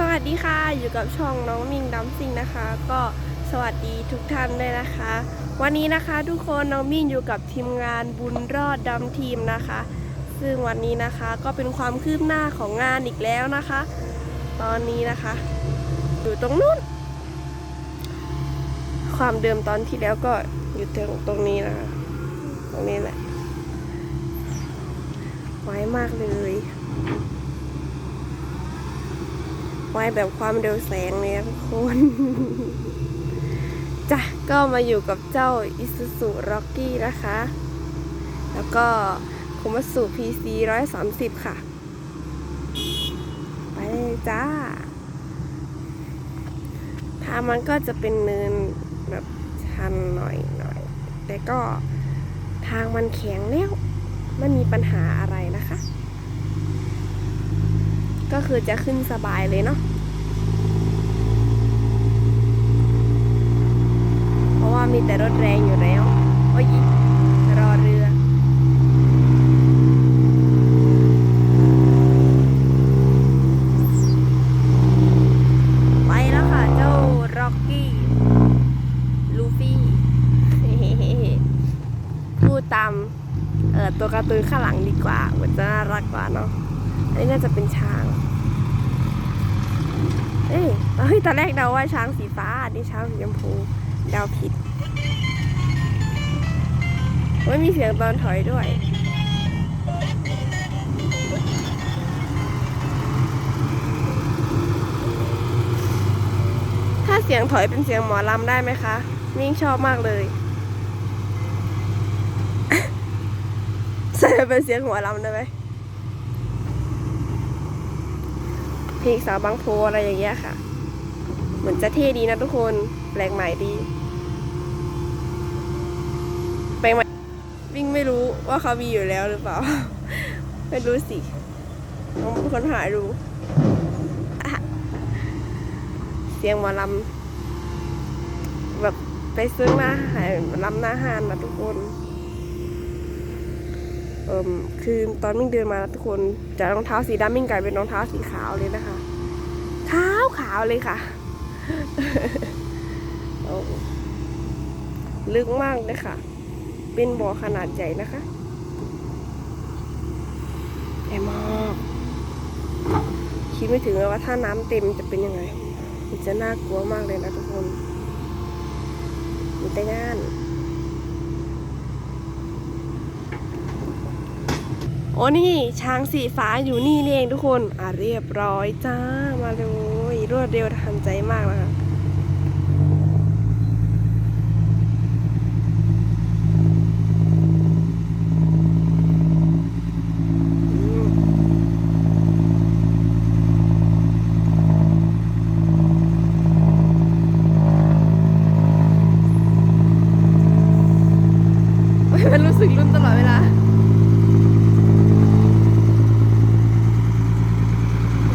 สวัสดีค่ะ อยู่กับช่องน้องมิงดัมซิงนะคะ ก็สวัสดีทุกท่านด้วยนะคะ วันนี้นะคะทุกคนน้องมิงอยู่กับทีมงานบุญรอดดำทีมนะคะ ซึ่งวันนี้นะคะก็เป็นความคืบหน้าของงานอีกแล้วนะคะ ตอนนี้นะคะ อยู่ตรงนู้น ความเดิมตอนที่แล้วก็อยู่ตรงตรงนี้นะคะ ตรงนี้แหละไว้มากเลย ไว้แบบความเร็วแสงเลยทุกคนจ้ะก็มาอยู่กับเจ้า Isuzu Rocky นะคะ แล้วก็คุมาสู่ PC 130 ค่ะ ไปเลยจ้าทางมันก็จะเป็นเนินแบบชันหน่อยหน่อย แต่ก็ทางมันแข็งแล้ว ไม่มีปัญหาอะไรนะ ก็คือจะขึ้นสบายเลยเนาะเพราะว่ามีแต่รถแรงอยู่แล้วโอ้ยรอเรือไปแล้วค่ะเจ้าร็อกกี้ลูฟี่พูดตามเออตัวการ์ตูนข้างหลังดีกว่ามันจะน่ารักกว่าเนาะ อันนี้น่าจะเป็นช้าง เอ้ยเฮ้ยตอนแรกเดาว่าช้างสีฟ้าอันนี่ช้างสีชมพูเดาผิดไม่มีเสียงตอนถอยด้วยถ้าเสียงถอยเป็นเสียงหมอลำได้ไหมคะมิ่งชอบมากเลย ใส่เป็นเสียงหัวลำได้ไหม พลงสาวบางโพอะไรอย่างเงี้ยค่ะ เหมือนจะเท่ดีนะทุกคนแปลกใหม่ดีแปลกใหม่วิ่งไม่รู้ว่าเขามีอยู่แล้วหรือเปล่า ไม่รู้สิต้องเป็นคนหาดูเสียงหมอลำแบบไปซื้อหน้าหายลำหน้าห้านนะทุกคน คือตอนมิ่งเดินมาทุกคนจากรองเท้าสีดำมิ่งกลายเป็นรองเท้าสีขาวเลยนะคะขาวขาวเลยค่ะลึกมากเลยค่ะ เป็นบ่อขนาดใหญ่นะคะใหญ่มากคิดไม่ถึงเลยว่าถ้าน้ำเต็มจะเป็นยังไง มันจะน่ากลัวมากเลยนะทุกคน มีแต่งาน โอ้นี่ช้างสีฟ้าอยู่นี่นี่เองทุกคน อะเรียบร้อยจ้ามาเลยรวดเร็วทันใจมากนะคะมันรู้สึกลุ้นตลอดเวลา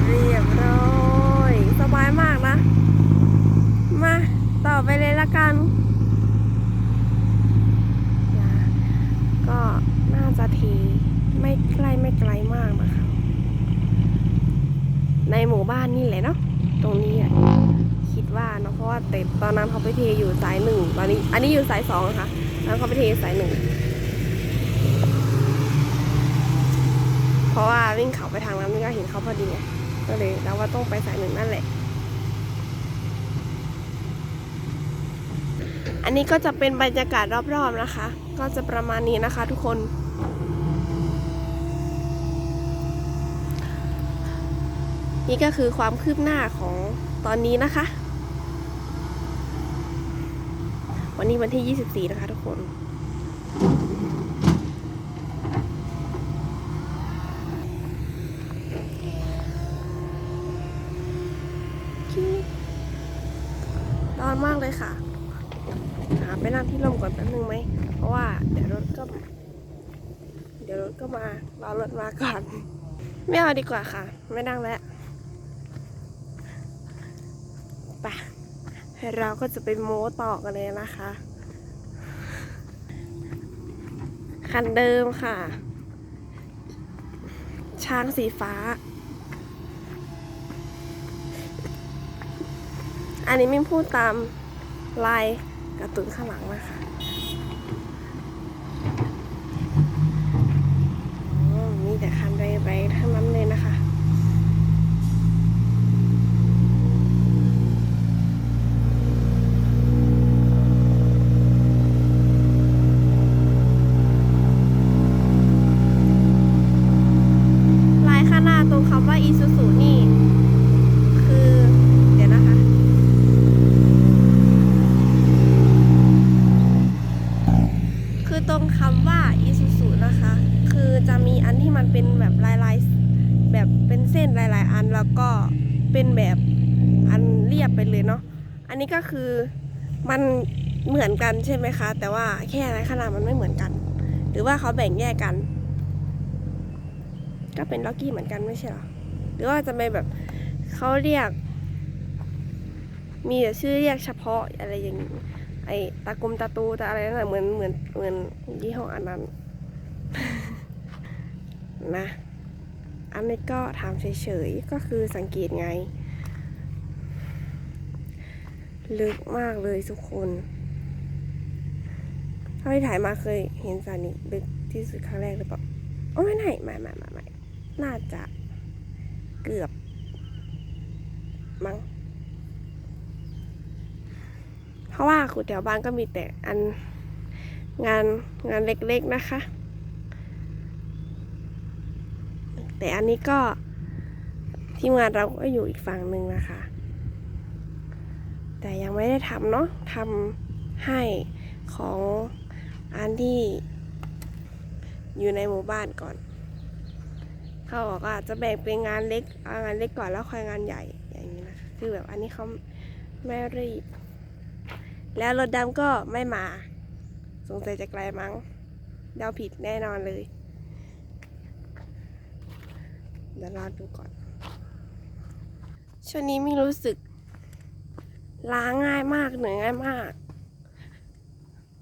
เรียบร้อย สบายมากนะ มาต่อไปเลยละกันนะก็น่าจะทีไม่ใกล้ ไม่ไกลมากนะคะ ในหมู่บ้านนี่แหละเนาะตรงนี้อะคิดว่าเนาะเพราะว่าเต็ตอนนั้นเขาไปเทอยู่สายหนึ่งตอนนี้ อันนี้อยู่สายสองนะคะตอนนั้นเขาไปเทสายหนึ่งเพราะว่าวิ่งเขาไปทางนั้นไม่ก็เห็นเขาพอดีไงก็เลยแล้วว่าต้องไปสายหนึ่งนั่นแหละ อันนี้ก็จะเป็นบรรยากาศรอบๆนะคะ ก็จะประมาณนี้นะคะทุกคน นี่ก็คือความคืบหน้าของตอนนี้นะคะ วันนี้วันที่ 24 นะคะทุกคนร้อนมากเลยค่ะหาไปนั่งที่ลมก่อนแป๊บนึงไหม เพราะว่าเดี๋ยวรถก็เดี๋ยวรถก็มารอรถมาก่อน ไม่เอาดีกว่าค่ะ ไม่นั่งแล้ว ปะเราก็จะไปโม้ต่อกันเลยนะคะ คันเดิมค่ะ ช้างสีฟ้า อันนี้ไม่พูดตามลายการ์ตูนข้างหลังนะคะอ๋อมีแต่คันแรงๆทั้งนั้นเลยนะคะ ลายข้างหน้าตรงคำว่า Isuzu นี่ คือ เดี๋ยวนะคะ คือตรงคำว่า Isuzu นะคะ คือจะมีอันที่มันเป็นแบบลายลายๆแบบเป็นเส้นหลาย ๆ อันแล้วก็เป็นแบบอันเรียบไปเลยเนาะ อันนี้ก็คือมันเหมือนกันใช่ไหมคะ แต่ว่าแค่ลายขนาดมันไม่เหมือนกัน หรือว่าเขาแบ่งแยกกัน ก็เป็นล็อกกี้เหมือนกันไม่ใช่หรอ หรือว่าจะเป็นแบบเขาเรียก มีแต่ชื่อเรียกเฉพาะอะไรอย่างนี้ไอตากลมตาตูตาอะไรนั่นแหละเหมือนเหมือนเหมือนยี่ห้ออันนั้น นะ อันนี้ก็ถามเฉยๆ ก็คือสังเกตไง ลึกมากเลยทุกคนเท่าที่ถ่ายมาเคยเห็นสานิลึกที่สุดครั้งแรกหรือเปล่าโอ้ไม่ไม่ไม่ไม่ไม่ไม่น่าจะเกือบ มั้งเพราะว่าขุดแถวบ้านก็มีแต่อันงานงานเล็กๆนะคะ แต่อันนี้ก็ทีมงานเราก็อยู่อีกฝั่งหนึ่งนะคะ แต่ยังไม่ได้ทำเนาะทำให้ของอันที่อยู่ในหมู่บ้านก่อน เขาบอกว่าจะแบ่งเป็นงานเล็กงานเล็กก่อนแล้วค่อยงานใหญ่อย่างนี้นะคะคือแบบอันนี้เขาไม่รีบ แล้วรถดำก็ไม่มา สงสัยจะไกลมั้ง เดาผิดแน่นอนเลย เดี๋ยวรอดูก่อน ช่วงนี้ไม่รู้สึก ล้าง่ายมากเหนื่อยง่ายมาก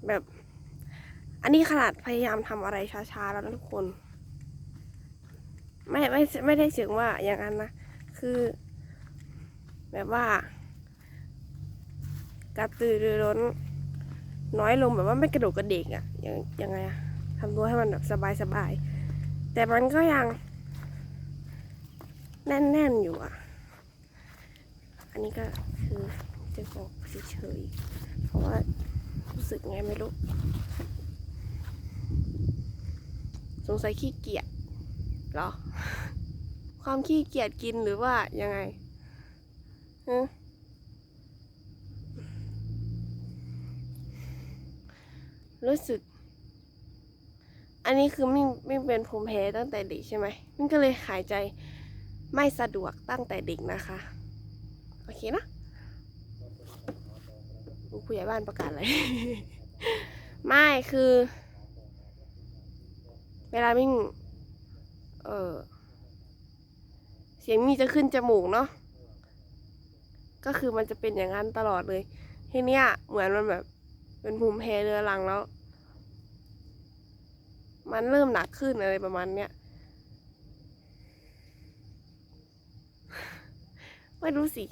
แบบ อันนี้ขนาดพยายามทำอะไรช้าๆแล้วนะทุกคน ไม่ไม่ไม่ได้เสียงว่าอย่างนั้นนะ คือ แบบว่ากระตือรือร้น น้อยลงแบบว่าไม่กระโดดกระเดกอะยังยังไงอะทำตัวให้มันแบบสบายๆแต่มันก็ยัง แน่นๆอยู่อะอันนี้ก็คือจะบอกเฉยๆ เพราะว่ารู้สึกไงไม่รู้ สงสัยขี้เกียจเหรอ ความขี้เกียจกินหรือว่ายังไงฮะรู้สึก อันนี้คือมิ่งมิ่งเป็นภูมิแพ้ตั้งแต่เด็กใช่ไหมมิ่งก็เลยหายใจ ไม่สะดวกตั้งแต่เด็กนะคะ โอเคนะผู้ใหญ่บ้านประกาศอะไรไม่คือ เวลามิ่งเออเสียงมีจะขึ้นจมูกเนาะก็คือมันจะเป็นอย่างนั้นตลอดเลย ทีเนี้ยเหมือนมันแบบ เป็นภูมิแพ้เรื้อรังแล้ว มันเริ่มหนักขึ้นอะไรประมาณเนี้ย ไม่รู้สิ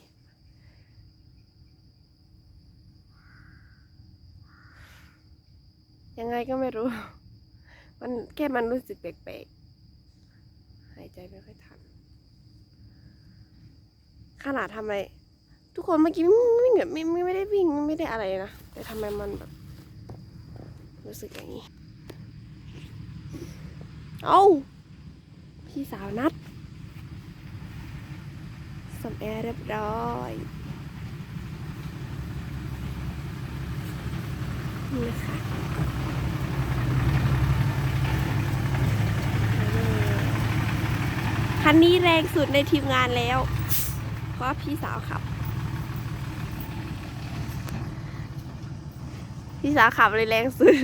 ยังไงก็ไม่รู้ มันแค่มันรู้สึกแปลกๆ หายใจไม่ค่อยทัน ขนาดทำอะไรทุกคนเมื่อกี้ไม่ไม่ไม่ไม่ไม่ได้วิ่งไม่ได้อะไรนะ แต่ทำไมมันแบบ รู้สึกอย่างนี้ เอาพี่สาวนัด สมแอร์เรียบร้อยนี่ค่ะคันนี้แรงสุดในทีมงานแล้ว เพราะพี่สาวขับ พี่สาวขับเลยแรงสุด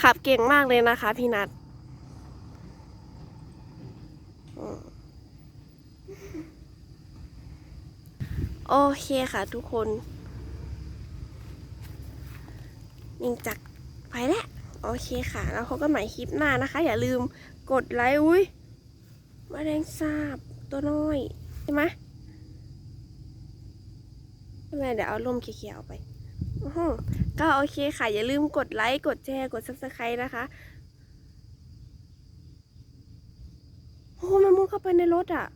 ขับเก่งมากเลยนะคะพี่นัท โอเคค่ะทุกคนยิงจักรไปแล้วโอเคค่ะ แล้วพบกันใหม่คลิปหน้านะคะ อย่าลืมกดไลค์อุ้ยมาแรงสาบตัวน้อย ใช่ไหมไม่เป็นไรเดี๋ยวเอาร่มเขียวๆออกไปก็โอเคค่ะ อย่าลืมกดไลค์ กดแชร์ กด subscribe นะคะโอ้มันมุดเข้าไปในรถอะ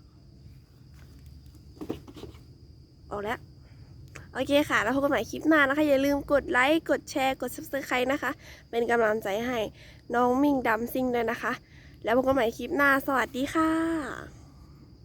ออกแล้ว โอเคค่ะ แล้วพบกันใหม่คลิปหน้านะคะ อย่าลืมกดไลค์ กดแชร์ กดซับสไครต์นะคะ เป็นกำลังใจให้น้องมิ่งดำซิงด้วยนะคะ แล้วพบกันใหม่คลิปหน้า สวัสดีค่ะ